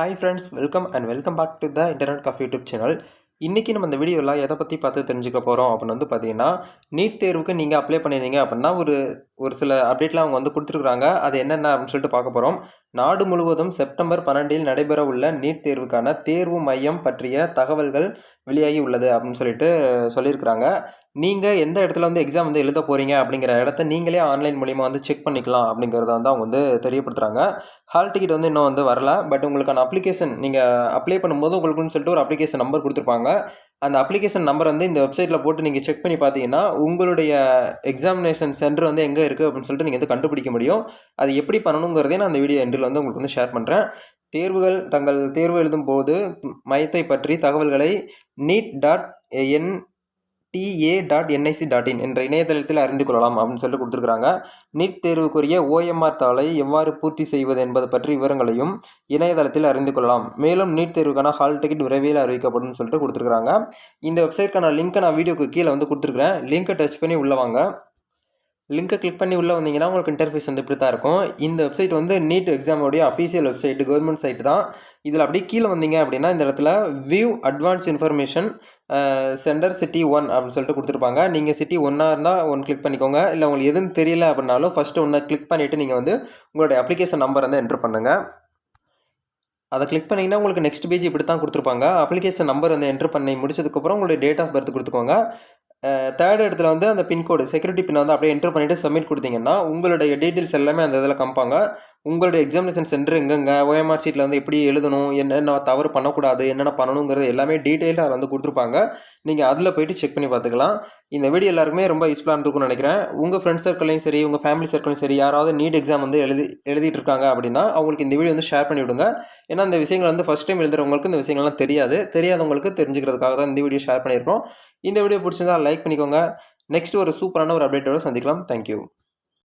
Hi friends welcome and welcome back to the internet coffee YouTube channel இன்றைக்கி நம்ம இந்த வீடியோவில் எதை பற்றி பார்த்து தெரிஞ்சுக்க போகிறோம் அப்படின்னு வந்து பார்த்தீங்கன்னா நீட் தேர்வுக்கு நீங்கள் அப்ளை பண்ணியிருந்தீங்க அப்படின்னா ஒரு ஒரு சில அப்டேட்லாம் அவங்க வந்து கொடுத்துருக்குறாங்க. அது என்னென்ன அப்படின்னு சொல்லிட்டு பார்க்க போகிறோம் நாடு முழுவதும் செப்டம்பர் பன்னெண்டில் நடைபெற உள்ள நீட் தேர்வுக்கான தேர்வு மையம் பற்றிய தகவல்கள் வெளியாகி உள்ளது அப்படின்னு சொல்லிட்டு சொல்லியிருக்கிறாங்க. நீங்கள் எந்த இடத்துல வந்து எக்ஸாம் வந்து எழுத போகிறீங்க அப்படிங்கிற இடத்த நீங்களே ஆன்லைன் மூலிமா வந்து செக் பண்ணிக்கலாம் அப்படிங்கிறத வந்து அவங்க வந்து தெரியப்படுத்துகிறாங்க ஹால் டிக்கெட் வந்து இன்னும் வந்து வரல. பட் உங்களுக்கான அப்ளிகேஷன் நீங்கள் அப்ளை பண்ணும்போது உங்களுக்குன்னு சொல்லிட்டு ஒரு அப்ளிகேஷன் நம்பர் கொடுத்துருப்பாங்க. அந்த அப்ளிகேஷன் நம்பர் வந்து இந்த வெப்சைட்டில் போட்டு நீங்கள் செக் பண்ணி பார்த்தீங்கன்னா உங்களுடைய எக்ஸாமினேஷன் சென்டர் வந்து எங்கே இருக்குது அப்படின்னு சொல்லிட்டு நீங்கள் வந்து கண்டுபிடிக்க முடியும். அது எப்படி பண்ணணுங்கிறதே நான் அந்த வீடியோ எண்டில் வந்து உங்களுக்கு வந்து ஷேர் பண்ணுறேன் தேர்வுகள் தங்கள் தேர்வு எழுதும் போது மையத்தை பற்றி தகவல்களை NEET dot NTA dot NIC dot in என்ற இணையதளத்தில் அறிந்து கொள்ளலாம் அப்படின்னு சொல்லி கொடுத்துருக்குறாங்க. நீட் தேர்வுக்குரிய ஓஎம்ஆர் தாளை எவ்வாறு பூர்த்தி செய்வது என்பது பற்றி விவரங்களையும் இணையதளத்தில் அறிந்து கொள்ளலாம். மேலும் நீட் தேர்வுக்கான ஹால் டிக்கெட் விரைவில் அறிவிக்கப்படும் சொல்லிட்டு கொடுத்துருக்காங்க இந்த வெப்சைட்க்கான லிங்க்கை நான் வீடியோக்கு கீழே வந்து கொடுத்துருக்குறேன். லிங்க்கை டச் பண்ணி உள்ளே வாங்க. லிங்கை கிளிக் பண்ணி உள்ளே வந்தீங்கன்னா உங்களுக்கு இன்டர்ஃபேஸ் வந்து இப்படி தான் இருக்கும். இந்த வெப்சைட் வந்து நீட் எக்ஸாமோடைய அஃபீஷியல் வெப்சைட் கவர்மெண்ட் சைட் தான். இதில் அப்படியே கீழே வந்தீங்க அப்படின்னா இந்த இடத்துல view advance information centre city one அப்படின்னு சொல்லிட்டு கொடுத்துருப்பாங்க. நீங்கள் சிட்டி ஒன்னாக இருந்தால் ஒன் கிளிக் பண்ணிக்கோங்க. இல்லை உங்களுக்கு எதுன்னு தெரியல அப்படின்னாலும் ஃபஸ்ட்டு ஒன்றை கிளிக் பண்ணிவிட்டு நீங்கள் வந்து உங்களுடைய அப்ளிகேஷன் நம்பர் வந்து என்ட்ரு பண்ணுங்கள் அதை கிளிக் பண்ணிங்கன்னா உங்களுக்கு நெக்ஸ்ட் பேஜ் இப்படி தான் கொடுத்துருப்பாங்க. அப்ளிகேஷன் நம்பர் வந்து என்ட்ரு பண்ணி முடிச்சதுக்கப்புறம் உங்களுடைய டேட் ஆஃப் பர்த் கொடுத்துக்கோங்க. தேர்ட் இடத்துல வந்து அந்த பின்கோடு செக்யூரிட்டி பின் வந்து அப்படியே என்ட்ரு பண்ணிவிட்டு சப்மிட் கொடுத்தீங்கன்னா உங்களுடைய டீட்டெயில்ஸ் எல்லாமே அந்த இதில் காமிப்பாங்க உங்களுடைய எக்ஸாமினேஷன் சென்டர் எங்கெங்க? ஓஎம்ஆர் சீட்டில் வந்து எப்படி எழுதணும்? என்னென்ன தவறு பண்ணக்கூடாது? என்னென்ன பண்ணணுங்கிறது எல்லாமே டீட்டெயிலாக அதில் வந்து கொடுத்துருப்பாங்க. நீங்கள் அதில் போயிட்டு செக் பண்ணி பார்த்துக்கலாம். இந்த வீடியோ எல்லாருக்குமே ரொம்ப யூஸ்ஃபுல்லாக இருக்கும்னு நினைக்கிறேன். உங்கள் ஃப்ரெண்ட்ஸ் சர்க்கிளையும் சரி உங்கள் ஃபேமிலி சர்க்கிளையும் சரி யாராவது நீட் எக்ஸாம் வந்து எழுதி எழுதிட்டு இருக்காங்க அப்படின்னா அவங்களுக்கு இந்த வீடியோ வந்து ஷேர் பண்ணி விடுங்க. ஏன்னா இந்த விஷயங்கள் வந்து ஃபஸ்ட் டைம் எழுதுறவங்களுக்கு இந்த விஷயங்கள்லாம் தெரியாது. தெரியாதவங்களுக்கு தெரிஞ்சுக்கிறதுக்காக தான் இந்த வீடியோ ஷேர் பண்ணியிருக்கோம். இந்த வீடியோ பிடிச்சிருந்தா லைக் பண்ணிக்கோங்க. நெக்ஸ்ட் ஒரு சூப்பரான ஒரு அப்டேட்டோட சந்திக்கலாம். தேங்க்யூ